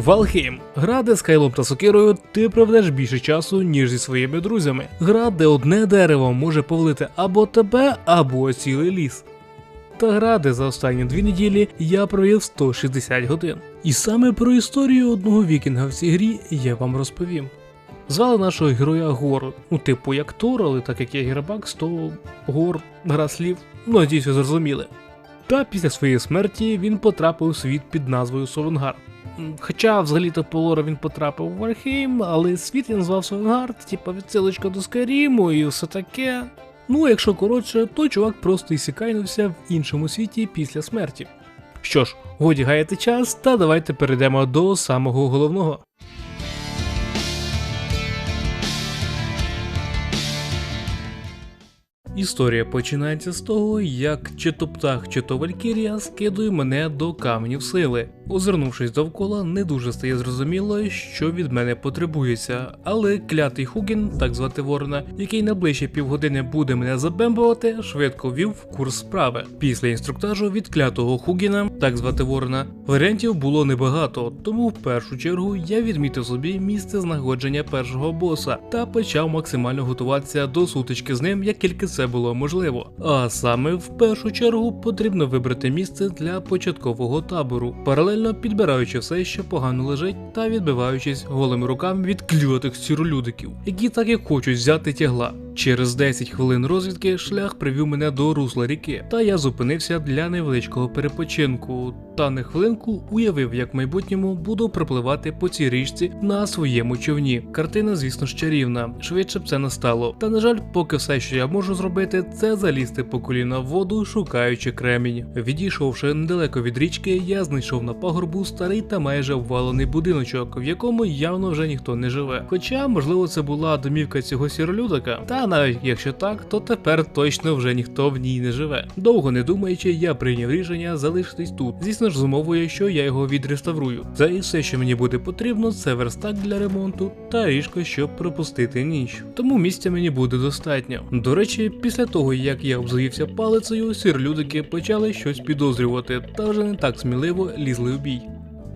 Валхейм гра, де з Кайлом та Сокирою ти проведеш більше часу, ніж зі своїми друзями. Гра, де одне дерево може повалити або тебе, або цілий ліс. Та гра, де за останні дві неділі я провів 160 годин. І саме про історію одного вікінга в цій грі я вам розповім. Звали нашого героя Гор, ну типу як Тор, але так як я Герабакс, то Гор, гра слів, ну надіюсь, зрозуміли. Та після своєї смерті він потрапив у світ під назвою Совенгард. Хоча взагалі-то по лору він потрапив у Вархейм, але світ він звав Сонгард, типа відсилочка до Скаріму і все таке. Ну, якщо коротше, то чувак просто ісікайнувся в іншому світі після смерті. Що ж, годі гаяти час, та давайте перейдемо до самого головного. Історія починається з того, як чи то птах, чи то Валькірія скидує мене до каменів сили. Озирнувшись довкола, не дуже стає зрозуміло, що від мене потребується, але клятий Хугін, так звати Ворона, який на півгодини буде мене забембувати, швидко ввів в курс справи. Після інструктажу від клятого Хугіна, так звати Ворона, варіантів було небагато, тому в першу чергу я відмітив собі місце знаходження першого боса та почав максимально готуватися до сутички з ним, як тільки це було можливо. А саме в першу чергу потрібно вибрати місце для початкового табору, паралельно підбираючи все, що погано лежить, та відбиваючись голими руками від клюватих сіролюдиків, які так і хочуть взяти тягла. Через 10 хвилин розвідки шлях привів мене до русла ріки, та я зупинився для невеличкого перепочинку. Та на хвилинку уявив, як в майбутньому буду пропливати по цій річці на своєму човні. Картина, звісно ж, чарівна. Швидше б це не стало. Та на жаль, поки все, що я можу зробити, це залізти по коліна в воду, шукаючи кремінь. Відійшовши недалеко від річки, я знайшов на пагорбу старий та майже обвалений будиночок, в якому явно вже ніхто не живе. Хоча, можливо, це була домівка цього сіролюдика. Та навіть якщо так, то тепер точно вже ніхто в ній не живе. Довго не думаючи, я прийняв рішення залишитись тут. Звісно ж, з умовою, що я його відреставрую. Це і все, що мені буде потрібно, це верстак для ремонту та ріжко, щоб пропустити ніч. Тому місця мені буде достатньо. До речі, після того як я обзавівся палицею, сірлюдики почали щось підозрювати, та вже не так сміливо лізли в бій.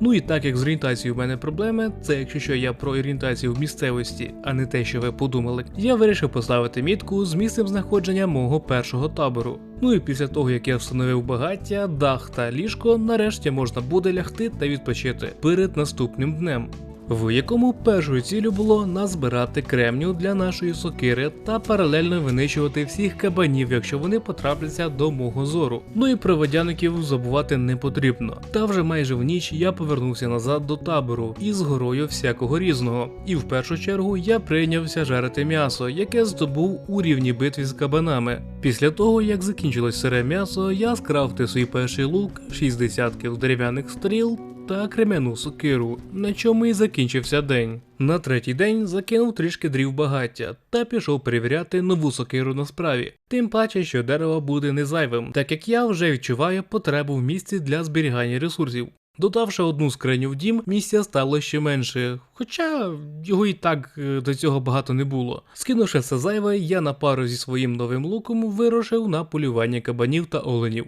Ну і так як з орієнтацією в мене проблеми, це якщо що я про орієнтацію в місцевості, а не те, що ви подумали, я вирішив поставити мітку з місцем знаходження мого першого табору. Ну і після того, як я встановив багаття, дах та ліжко, нарешті можна буде лягти та відпочити перед наступним днем. В якому першою ціллю було назбирати кремню для нашої сокири та паралельно винищувати всіх кабанів, якщо вони потрапляться до мого зору. Ну і про водяників забувати не потрібно. Та вже майже в ніч я повернувся назад до табору із горою всякого різного. І в першу чергу я прийнявся жарити м'ясо, яке здобув у рівній битві з кабанами. Після того, як закінчилось сире м'ясо, я скрафтив свій перший лук, 6 десятків дерев'яних стріл та крем'яну сокиру, на чому і закінчився день. На третій день закинув трішки дрів багаття та пішов перевіряти нову сокиру на справі. Тим паче, що дерево буде не зайвим, так як я вже відчуваю потребу в місці для зберігання ресурсів. Додавши одну скриню в дім, місця стало ще менше, хоча його і так е, до цього багато не було. Скинувши все зайве, я на пару зі своїм новим луком вирушив на полювання кабанів та оленів.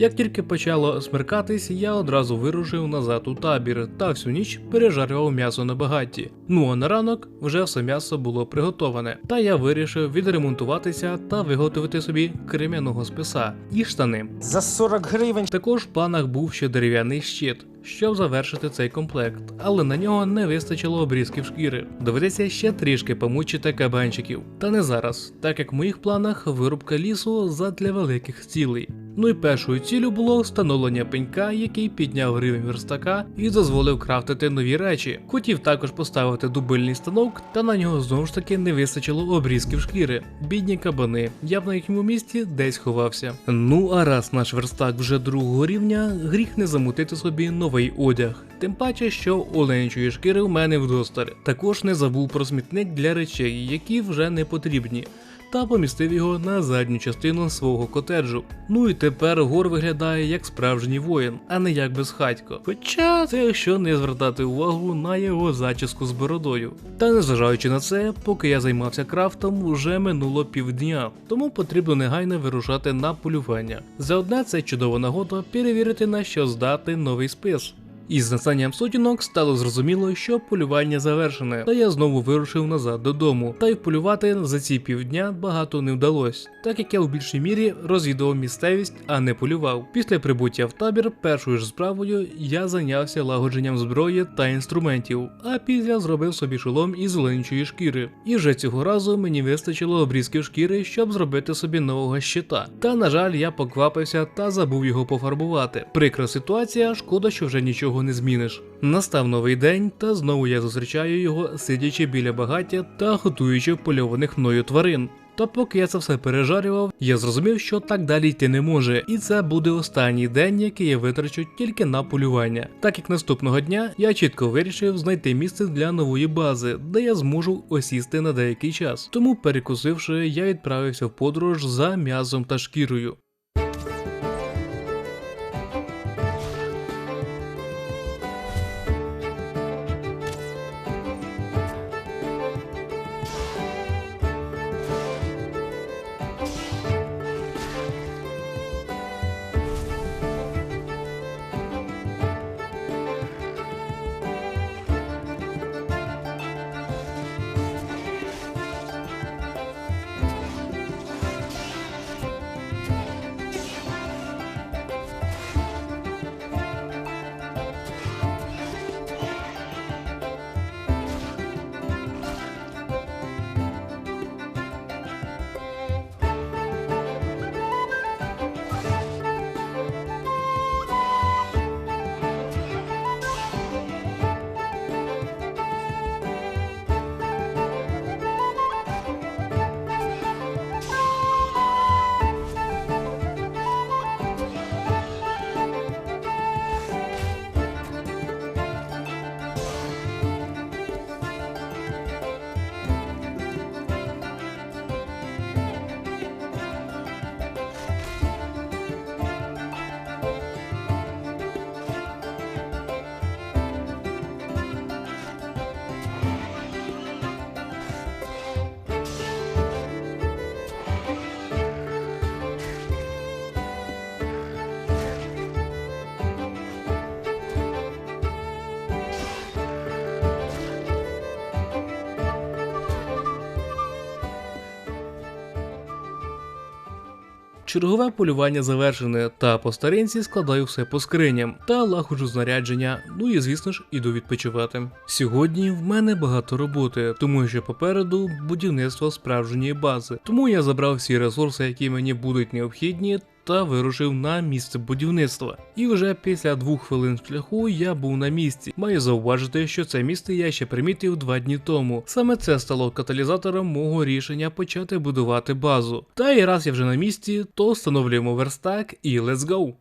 Як тільки почало смеркатись, я одразу вирушив назад у табір та всю ніч пережарював м'ясо на багатті. Ну а на ранок вже все м'ясо було приготоване. Та я вирішив відремонтуватися та виготовити собі крем'яного списа і штани. За 40 гривень. Також в планах був ще дерев'яний щит, щоб завершити цей комплект, але на нього не вистачило обрізків шкіри. Доведеться ще трішки помучити кабанчиків. Та не зараз, так як в моїх планах вирубка лісу задля великих цілей. Ну і першою ціллю було встановлення пенька, який підняв рівень верстака і дозволив крафтити нові речі. Хотів також поставити дубильний станок, та на нього знову ж таки не вистачило обрізків шкіри. Бідні кабани, я б на їхньому місці десь ховався. Ну а раз наш верстак вже другого рівня, гріх не замутити собі новий одяг. Тим паче, що оленячої шкіри в мене вдосталь. Також не забув про смітник для речей, які вже не потрібні та помістив його на задню частину свого котеджу. Ну і тепер гор виглядає як справжній воїн, а не як безхатько. Хоча це якщо не звертати увагу на його зачіску з бородою. Та незважаючи на це, поки я займався крафтом, вже минуло півдня, тому потрібно негайно вирушати на полювання. За одне це чудова нагода перевірити на що здати новий спис. Із настанням сутінок стало зрозуміло, що полювання завершене, та я знову вирушив назад додому. Та й полювати за ці півдня багато не вдалося, так як я в більшій мірі розвідував місцевість, а не полював. Після прибуття в табір першою ж справою я зайнявся лагодженням зброї та інструментів, а після зробив собі шолом із оленячої шкіри. І вже цього разу мені вистачило обрізків шкіри, щоб зробити собі нового щита. Та на жаль, я поквапився та забув його пофарбувати. Прикра ситуація, шкода, що вже нічого не зміниш. Настав новий день, та знову я зустрічаю його, сидячи біля багаття та готуючи польованих мною тварин. Та поки я це все пережарював, я зрозумів, що так далі йти не може, і це буде останній день, який я витрачу тільки на полювання. Так як наступного дня я чітко вирішив знайти місце для нової бази, де я зможу осісти на деякий час. Тому, перекусивши, я відправився в подорож за м'язом та шкірою. Чергове полювання завершене, та по старинці складаю все по скриням та лагоджу знарядження. Ну і звісно ж іду відпочивати. Сьогодні в мене багато роботи, тому що попереду будівництво справжньої бази. Тому я забрав всі ресурси, які мені будуть необхідні. Та вирушив на місце будівництва. І вже після двох хвилин шляху я був на місці. Маю зауважити, що це місце я ще примітив два дні тому. Саме це стало каталізатором мого рішення почати будувати базу. Та і раз я вже на місці, то встановлюємо верстак і let's go!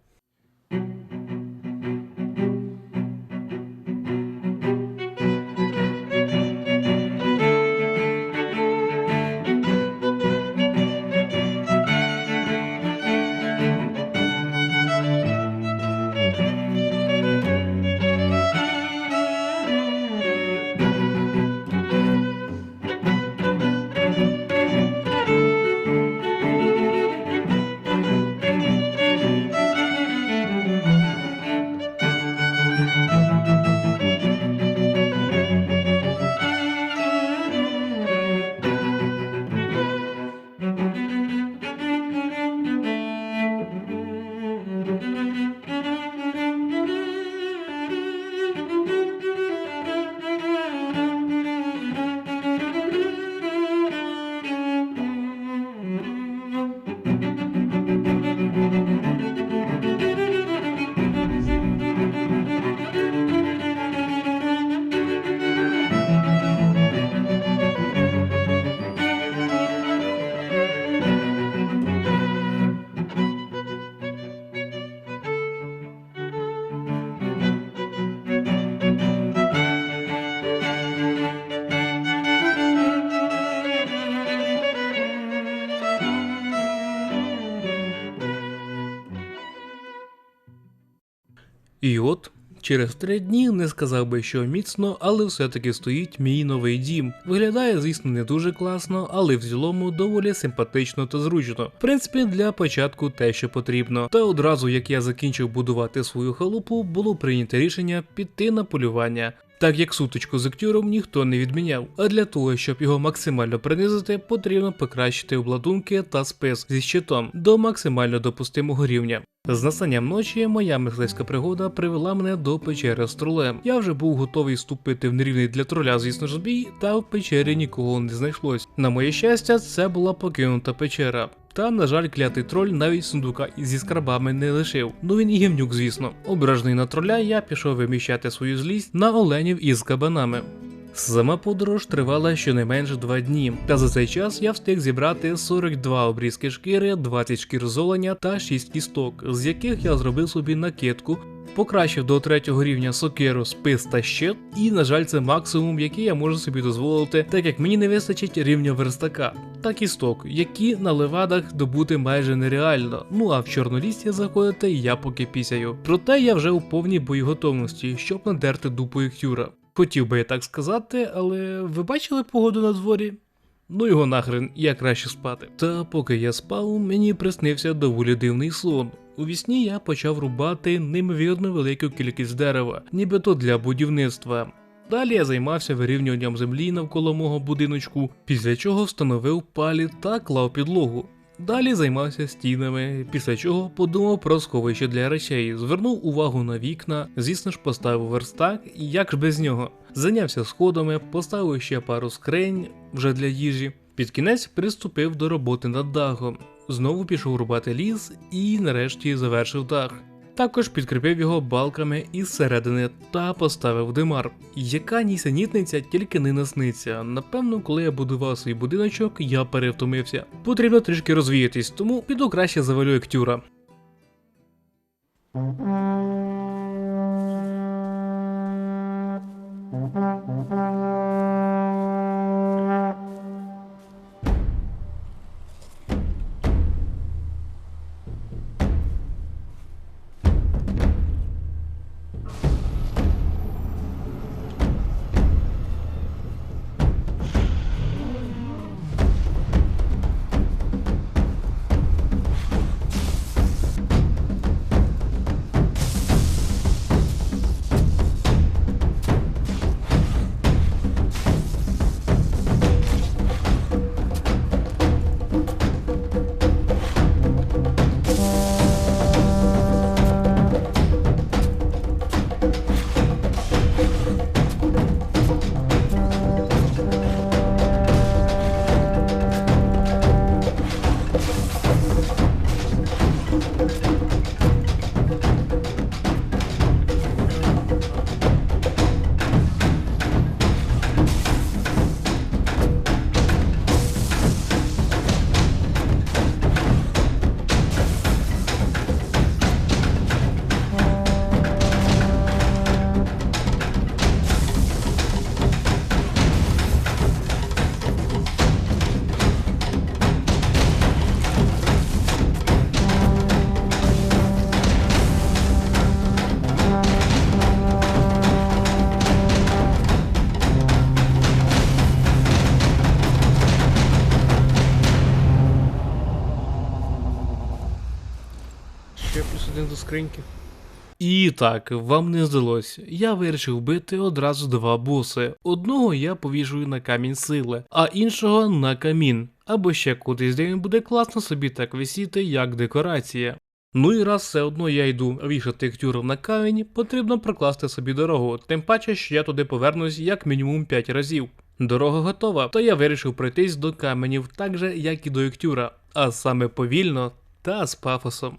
Через три дні не сказав би, що міцно, але все-таки стоїть мій новий дім. Виглядає, звісно, не дуже класно, але в цілому доволі симпатично та зручно. В принципі, для початку те, що потрібно. Та одразу як я закінчив будувати свою халупу, було прийнято рішення піти на полювання. Так як сутичку з актюром ніхто не відміняв, а для того, щоб його максимально принизити, потрібно покращити обладунки та спис зі щитом до максимально допустимого рівня. З настанням ночі моя мисливська пригода привела мене до печери з тролем. Я вже був готовий вступити в нерівний для троля, звісно ж, бій, та в печері нікого не знайшлось. На моє щастя, це була покинута печера. Та, на жаль, клятий троль навіть сундука зі скарбами не лишив. Ну він і гівнюк, звісно. Ображений на троля, я пішов виміщати свою злість на оленів із кабанами. Сама подорож тривала щонайменше два дні, та за цей час я встиг зібрати 42 обрізки шкіри, 20 шкір золення та 6 кісток, з яких я зробив собі накидку, покращив до третього рівня сокиру, спис та щит, і, на жаль, це максимум, який я можу собі дозволити, так як мені не вистачить рівня верстака та кісток, які на левадах добути майже нереально. Ну а в чорнолісті заходити я поки пісяю. Проте я вже у повній боєготовності, щоб надерти дупою тюра. Хотів би я так сказати, але ви бачили погоду на дворі? Ну його нахрен, я краще спати. Та поки я спав, мені приснився доволі дивний сон. У вісні я почав рубати неймовірно велику кількість дерева, нібито для будівництва. Далі я займався вирівнюванням землі навколо мого будиночку, після чого встановив палі та клав підлогу. Далі займався стінами, після чого подумав про сховище для речей, звернув увагу на вікна, звісно ж, поставив верстак, і як ж без нього. Зайнявся сходами, поставив ще пару скринь вже для їжі. Під кінець приступив до роботи над дахом. Знову пішов рубати ліс і нарешті завершив дах. Також підкріпив його балками із середини та поставив димар. Яка нісенітниця тільки не насниться. Напевно, коли я будував свій будиночок, я перевтомився. Потрібно трішки розвіятись, тому піду краще завалю ектюра. Ще скриньки. І так, вам не здалось. Я вирішив бити одразу два боси. Одного я повішую на камінь сили, а іншого на камін. Або ще кудись, де він буде класно собі так висіти, як декорація. Ну і раз все одно я йду вішати ктюров на камінь, потрібно прокласти собі дорогу, тим паче, що я туди повернусь як мінімум 5 разів. Дорога готова, то я вирішив пройтись до каменів так же, як і до ектюра, а саме повільно та з пафосом.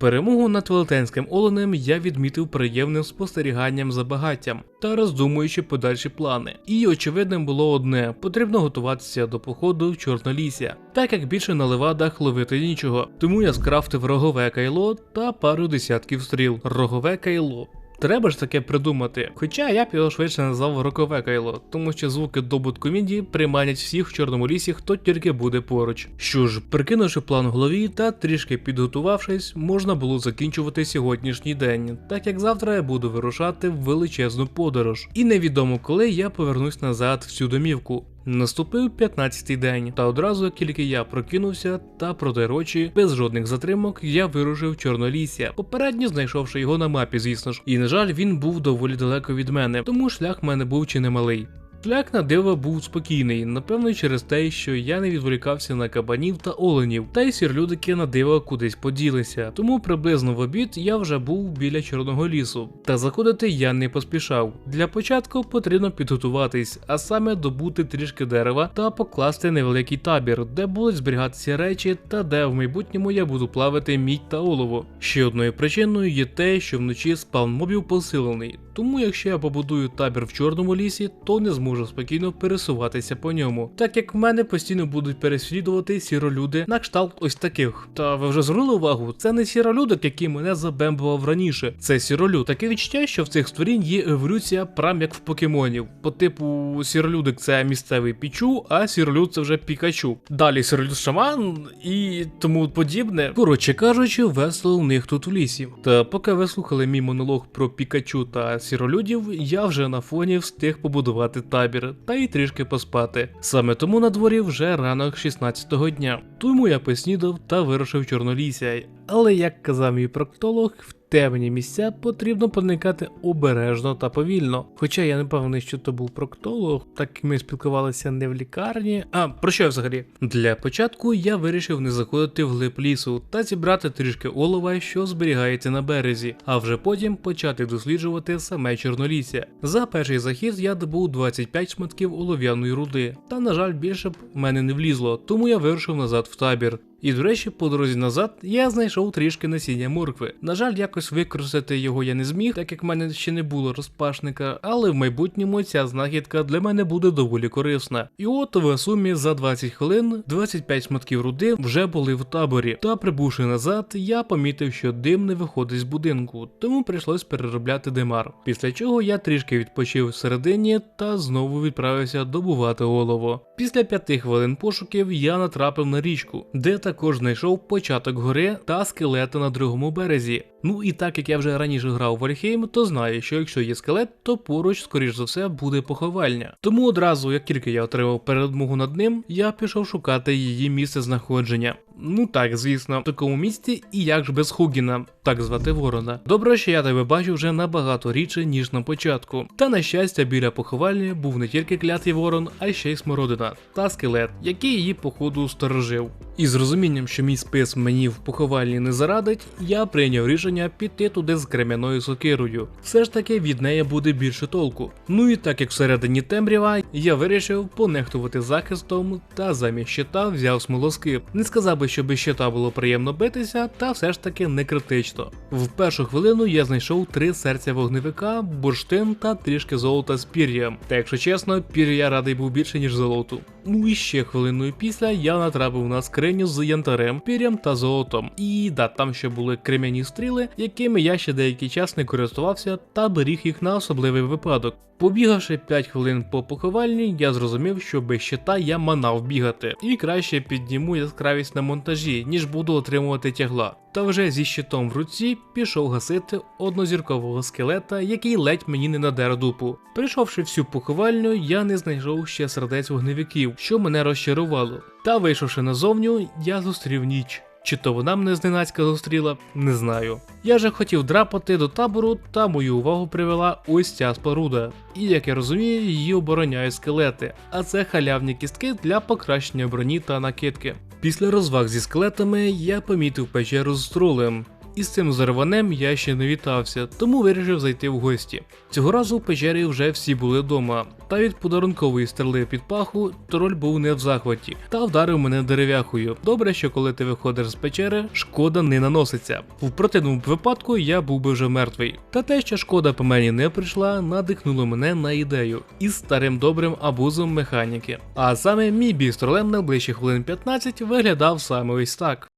Перемогу над велетенським оленем я відмітив приємним спостеріганням за багаттям та роздумуючи подальші плани. І очевидним було одне: потрібно готуватися до походу в Чорнолісся, так як більше на левадах ловити нічого. Тому я скрафтив рогове кайло та пару десятків стріл. Рогове кайло. Треба ж таке придумати. Хоча я б його швидше назвав рокове кайло, тому що звуки добутку міді приманять всіх в чорному лісі, хто тільки буде поруч. Що ж, прикинувши план в голові та трішки підготувавшись, можна було закінчувати сьогоднішній день, так як завтра я буду вирушати в величезну подорож. І невідомо коли я повернусь назад в цю домівку. Наступив 15-й день, та одразу, як тільки я прокинувся та протер очі, без жодних затримок, я вирушив Чорнолісся, попередньо знайшовши його на мапі, звісно ж. І на жаль, він був доволі далеко від мене, тому шлях мене був чи не малий. Шлях на диво був спокійний, напевно, через те, що я не відволікався на кабанів та оленів, та й сірлюдики на диво кудись поділися. Тому приблизно в обід я вже був біля чорного лісу. Та заходити я не поспішав. Для початку потрібно підготуватись, а саме добути трішки дерева та покласти невеликий табір, де будуть зберігатися речі та де в майбутньому я буду плавити мідь та олово. Ще одною причиною є те, що вночі спавн мобів посилений. Тому якщо я побудую табір в чорному лісі, то не зможу спокійно пересуватися по ньому, так як в мене постійно будуть переслідувати сіролюди на кшталт ось таких. Та ви вже звернули увагу, це не сіролюдик, який мене забембував раніше. Це сіролюд. Таке відчуття, що в цих створінь є еволюція прям як в покемонів. По типу сіролюдик це місцевий пічу, а сіролюд це вже пікачу. Далі сіролюд шаман і тому подібне. Коротше кажучи, весело у них тут в лісі. Та поки ви слухали мій монолог про пікачу та сіролюдів, я вже на фоні встиг побудувати табір та й трішки поспати. Саме тому на дворі вже ранок 16-го дня. Тому я поснідав та вирушив в Чорнолісся. Але як казав мій проктолог, в темні місця потрібно проникати обережно та повільно. Хоча я не певний, що то був проктолог, так ми спілкувалися не в лікарні. А про що взагалі? Для початку я вирішив не заходити в глиб лісу та зібрати трішки олова, що зберігається на березі, а вже потім почати досліджувати саме Чорнолісся. За перший захід я добув 25 шматків олов'яної руди, та на жаль, більше б в мене не влізло, тому я вирушив назад в табір. І, до речі, по дорозі назад я знайшов трішки насіння моркви. На жаль, якось використати його я не зміг, так як в мене ще не було розпашника, але в майбутньому ця знахідка для мене буде доволі корисна. І от в сумі за 20 хвилин 25 шматків руди вже були в таборі. Та прибувши назад, я помітив, що дим не виходить з будинку, тому прийшлось переробляти димар. Після чого я трішки відпочив всередині та знову відправився добувати олово. Після п'яти хвилин пошуків я натрапив на річку, де також знайшов початок гори та скелети на другому березі. Ну і так як я вже раніше грав в Альхейм, то знаю, що якщо є скелет, то поруч, скоріш за все, буде поховальня. Тому одразу, як тільки я отримав передмогу над ним, я пішов шукати її місце знаходження. Ну так, звісно, в такому місці і як ж без Хугіна, так звати ворона. Добре, що я тебе бачу вже набагато рідше, ніж на початку. Та на щастя, біля поховальні був не тільки клятий ворон, а ще й смородина та скелет, який її походу сторожив. І з розумінням, що мій спис мені в поховальні не зарадить, я прийняв рішення піти туди з крем'яною сокирою. Все ж таки від неї буде більше толку. Ну і так як всередині темрява, я вирішив понехтувати захистом та замість щита взяв смолоскип. Не сказав би, що без щита було приємно битися, та все ж таки не критично. В першу хвилину я знайшов три серця вогневика, бурштин та трішки золота з пір'ям. Та якщо чесно, пір'я радий був більше, ніж золоту. Ну і ще хвилиною після я натрапив на скриню з янтарем, пір'ям та золотом. І да, там ще були крем'яні стріли, якими я ще деякий час не користувався та беріг їх на особливий випадок. Побігавши 5 хвилин по поховальні, я зрозумів, що без щита я манав бігати, і краще підніму яскравість на монтажі, ніж буду отримувати тягла. Та вже зі щитом в руці пішов гасити однозіркового скелета, який ледь мені не надер дупу. Прийшовши всю поховальню, я не знайшов ще сердець вогневиків, що мене розчарувало. Та вийшовши назовню, я зустрів ніч. Чи то вона мене зненацька зустріла, не знаю. Я же хотів драпати до табору, та мою увагу привела ось ця споруда. І як я розумію, її обороняють скелети, а це халявні кістки для покращення броні та накидки. Після розваг зі скелетами я помітив печеру з тролем. Із цим зарванем я ще не вітався, тому вирішив зайти в гості. Цього разу в печері вже всі були вдома. Та від подарункової стріли під паху троль був не в захваті та вдарив мене дерев'яхою. Добре, що коли ти виходиш з печери, шкода не наноситься. В противному випадку я був би вже мертвий. Та те, що шкода по мені не прийшла, надихнуло мене на ідею із старим добрим абузом механіки. А саме мій бій з тролем найближчі хвилин 15 виглядав саме ось так.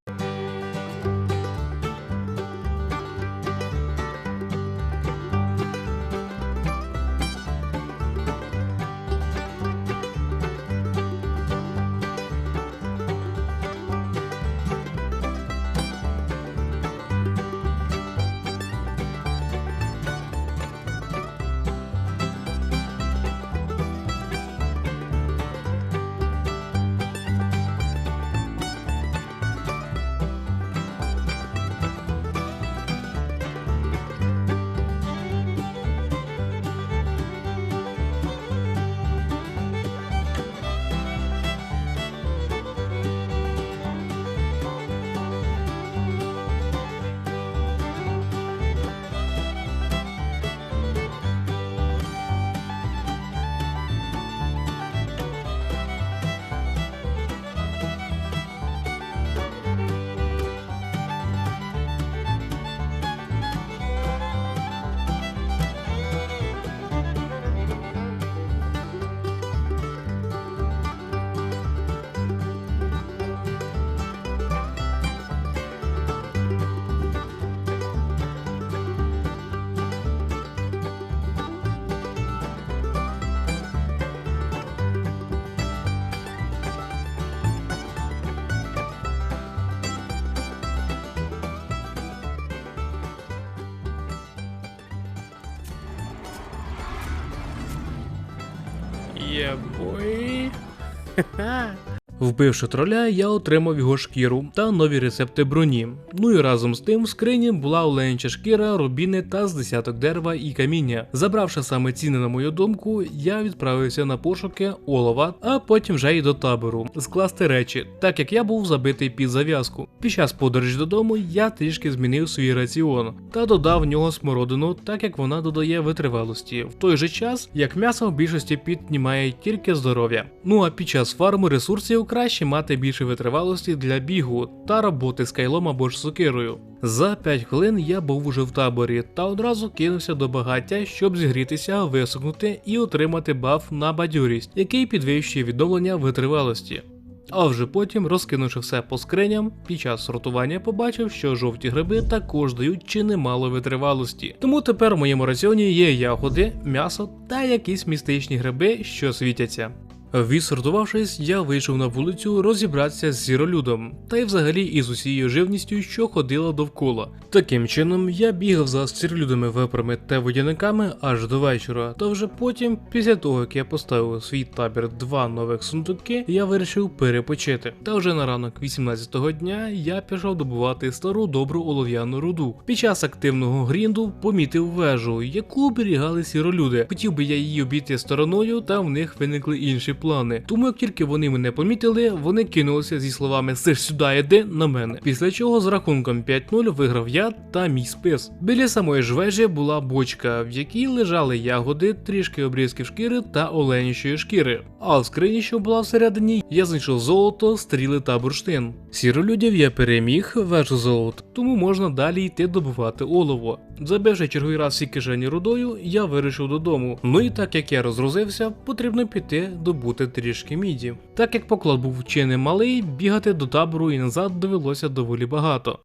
Oi. Вбивши троля, я отримав його шкіру та нові рецепти броні. Ну і разом з тим в скрині була оленяча шкіра, рубіни та з десяток дерева і каміння. Забравши саме ціни на мою думку, я відправився на пошуки олова, а потім вже й до табору скласти речі, так як я був забитий під зав'язку. Під час подорожі додому я трішки змінив свій раціон та додав в нього смородину, так як вона додає витривалості. В той же час, як м'ясо в більшості піднімає тільки здоров'я. Ну а під час фарму ресурсів краще мати більше витривалості для бігу та роботи з кайлом або ж сокирою. За 5 хвилин я був уже в таборі та одразу кинувся до багаття, щоб зігрітися, висохнути і отримати баф на бадьорість, який підвищує відновлення витривалості. А вже потім, розкинувши все по скриням, під час сортування побачив, що жовті гриби також дають чи немало витривалості. Тому тепер в моєму раціоні є ягоди, м'ясо та якісь містичні гриби, що світяться. Відсортувавшись, я вийшов на вулицю розібратися з зіролюдом, та й взагалі із усією живністю, що ходила довкола. Таким чином, я бігав за сірлюдами, вепрами та водяниками аж до вечора. Та вже потім, після того як я поставив у свій табір два нових сундуки, я вирішив перепочити. Та вже на ранок 18-го дня я пішов добувати стару добру олов'яну руду. Під час активного грінду помітив вежу, яку оберігали сіролюди. Хотів би я її обійти стороною, та в них виникли інші плани. Тому як тільки вони мене помітили, вони кинулися зі словами «Си ж сюди йди на мене. Після чого з рахунком 5-0 виграв я та мій спис. Біля самої ж вежі була бочка, в якій лежали ягоди, трішки обрізків шкіри та оленячої шкіри. А в скрині, що була всередині, я знайшов золото, стріли та бурштин. Сіролюдів я переміг вежу золото, тому можна далі йти добувати олово. Забивши черговий раз всі кишені рудою, я вирішив додому. Ну і так як я розгрузився, потрібно піти добути трішки міді. Так як поклад був чи не малий, бігати до табору і назад довелося доволі багато.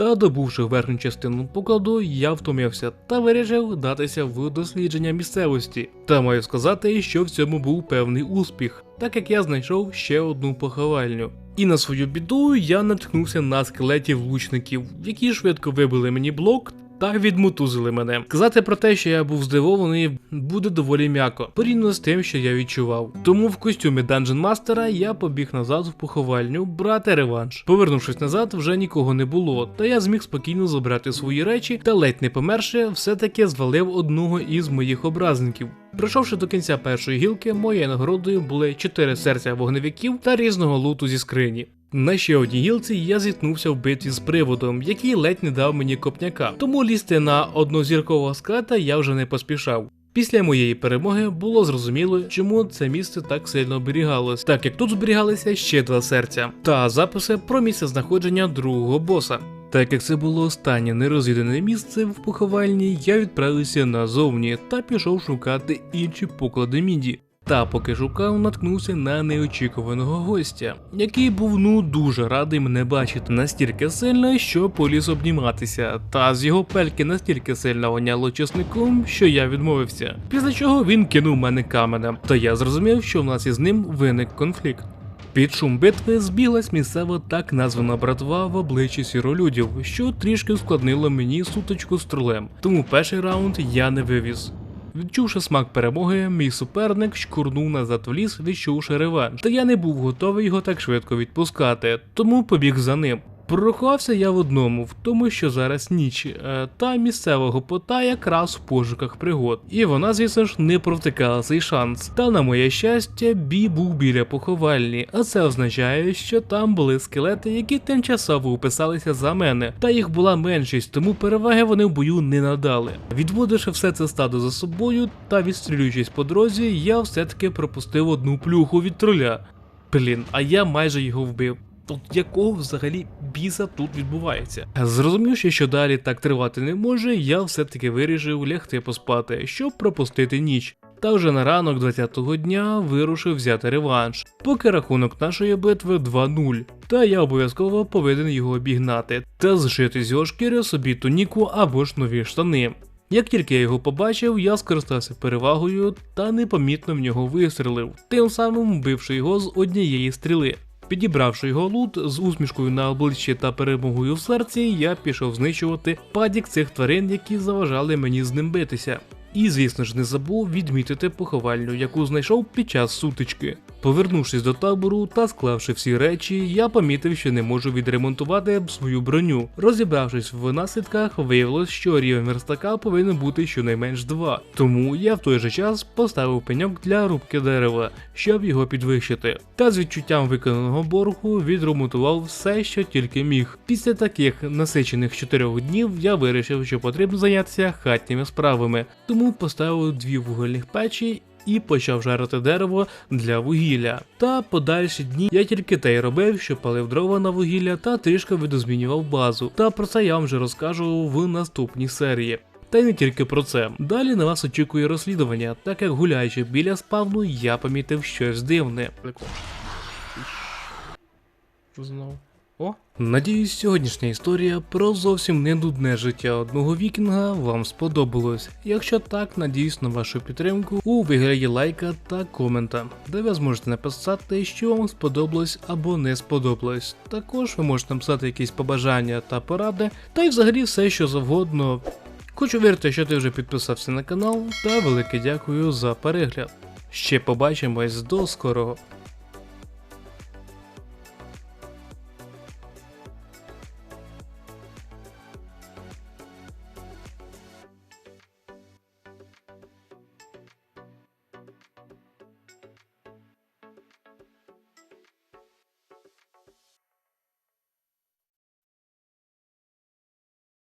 Та добувши верхню частину покладу, я втомився та вирішив датися в дослідження місцевості. Та маю сказати, що в цьому був певний успіх, так як я знайшов ще одну поховальню. І на свою біду я наткнувся на скелетів лучників, які швидко вибили мені блок та відмутузили мене. Сказати про те, що я був здивований, буде доволі м'яко, порівняно з тим, що я відчував. Тому в костюмі Dungeon Мастера я побіг назад в поховальню брати реванш. Повернувшись назад, вже нікого не було, та я зміг спокійно забрати свої речі та ледь не померши, все-таки звалив одного із моїх образників. Пройшовши до кінця першої гілки, моєю нагородою були 4 серця вогневиків та різного луту зі скрині. На ще одній гілці я зіткнувся в битві з приводом, який ледь не дав мені копняка, тому лізти на однозіркового ската я вже не поспішав. Після моєї перемоги було зрозуміло, чому це місце так сильно оберігалось, так як тут зберігалися ще два серця та записи про місце знаходження другого боса. Так як це було останнє нерозвідане місце в поховальні, я відправився назовні та пішов шукати інші поклади міді. Та поки шукав, наткнувся на неочікуваного гостя, який був ну дуже радий мене бачити настільки сильно, що поліз обніматися. Та з його пельки настільки сильно воняло чесником, що я відмовився. Після чого він кинув мене каменем, та я зрозумів, що в нас із ним виник конфлікт. Під шум битви збіглась місцева так названа братва в обличчі сіролюдів, що трішки ускладнило мені сутичку з тролем. Тому перший раунд я не вивіз. Відчувши смак перемоги, мій суперник шкурнув назад в ліс, відчувши реванш. Та я не був готовий його так швидко відпускати, тому побіг за ним. Прорахувався я в одному, в тому, що зараз ніч, е, та місцевого пота якраз в пошуках пригод. І вона, звісно ж, не провтикала цей шанс. Та на моє щастя, бій був біля поховальні, а це означає, що там були скелети, які тимчасово уписалися за мене, та їх була меншість, тому переваги вони в бою не надали. Відводивши все це стадо за собою та відстрілюючись по дорозі, я все-таки пропустив одну плюху від троля. Блін, а я майже його вбив. Тут якого взагалі біса тут відбувається? Зрозумівши, що далі так тривати не може, я все-таки вирішив лягти поспати, щоб пропустити ніч. Та вже на ранок 20-го дня вирушив взяти реванш, поки рахунок нашої битви 2-0. Та я обов'язково повинен його обігнати та зшити з його шкіри собі туніку або ж нові штани. Як тільки я його побачив, я скористався перевагою та непомітно в нього вистрелив, тим самим вбивши його з однієї стріли. Підібравши його лут з усмішкою на обличчі та перемогою в серці, я пішов знищувати падік цих тварин, які заважали мені з ним битися. І, звісно ж, не забув відмітити поховальню, яку знайшов під час сутички. Повернувшись до табору та склавши всі речі, я помітив, що не можу відремонтувати свою броню. Розібравшись в наслідках, виявилось, що рівень верстака повинен бути щонайменш 2. Тому я в той же час поставив пеньок для рубки дерева, щоб його підвищити. Та з відчуттям виконаного боргу відремонтував все, що тільки міг. Після таких насичених 4 днів я вирішив, що потрібно зайнятися хатніми справами, тому поставив дві вугільних печі і почав жарити дерево для вугілля. Та подальші дні я тільки те й робив, що палив дрова на вугілля та трішки видозмінював базу. Та про це я вам вже розкажу в наступній серії. Та й не тільки про це. Далі на вас очікує розслідування, так як гуляючи біля спавну, я помітив щось дивне. Знову? О, надіюсь, сьогоднішня історія про зовсім не нудне життя одного вікінга вам сподобалось. Якщо так, надіюсь на вашу підтримку у вигляді лайка та комента, де ви зможете написати, що вам сподобалось або не сподобалось. Також ви можете написати якісь побажання та поради, та й взагалі все, що завгодно. Хочу вірити, що ти вже підписався на канал, та велике дякую за перегляд. Ще побачимось до скорого.